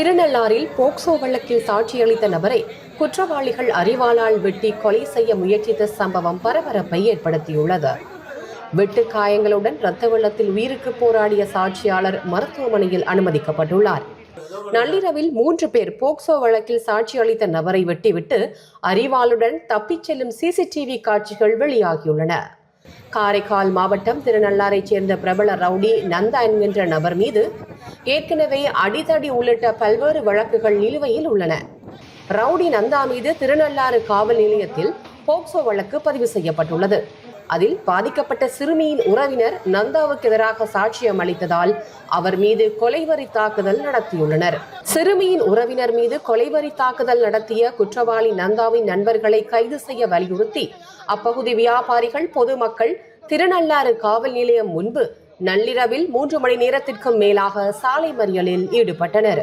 திருநள்ளாறில் POCSO வழக்கில் சாட்சியளித்த நபரை குற்றவாளிகள் அறிவாளால் வெட்டி கொலை செய்ய முயற்சித்த சம்பவம் பரபரப்பை ஏற்படுத்தியுள்ளது. வெட்டு காயங்களுடன் இரத்த வெள்ளத்தில் உயிருக்கு போராடிய சாட்சியாளர் மருத்துவமனையில் அனுமதிக்கப்பட்டுள்ளார். நள்ளிரவில் மூன்று பேர் போக்சோ வழக்கில் சாட்சியளித்த நபரை வெட்டிவிட்டு அறிவாளுடன் தப்பிச் செல்லும் சிசிடிவி காட்சிகள் வெளியாகியுள்ளன. காரைக்கால் மாவட்டம் திருநள்ளாரைச் சேர்ந்த பிரபல ரவுடி நந்தா என்கின்ற நபர் மீது ஏற்கனவே அடிதடி உள்ளிட்ட பல்வேறு வழக்குகள் நிலுவையில் உள்ளன. ரவுடி நந்தா மீது திருநள்ளாறு காவல் நிலையத்தில் போக்சோ வழக்கு பதிவு செய்யப்பட்டுள்ளது. அதில் பாதிக்கப்பட்ட சிறுமியின் உறவினர் நந்தாவுக்கு எதிராக சாட்சியம் அளித்ததால் அவர் மீது கொலைவரி தாக்குதல் நடத்தியுள்ளனர். சிறுமியின் உறவினர் மீது கொலைவரி தாக்குதல் நடத்திய குற்றவாளி நந்தாவின் நண்பர்களை கைது செய்ய வலியுறுத்தி அப்பகுதி வியாபாரிகள் பொதுமக்கள் திருநள்ளாறு காவல் நிலையம் முன்பு நள்ளிரவில் மூன்று மணி நேரத்திற்கும் மேலாக சாலை மறியலில் ஈடுபட்டனர்.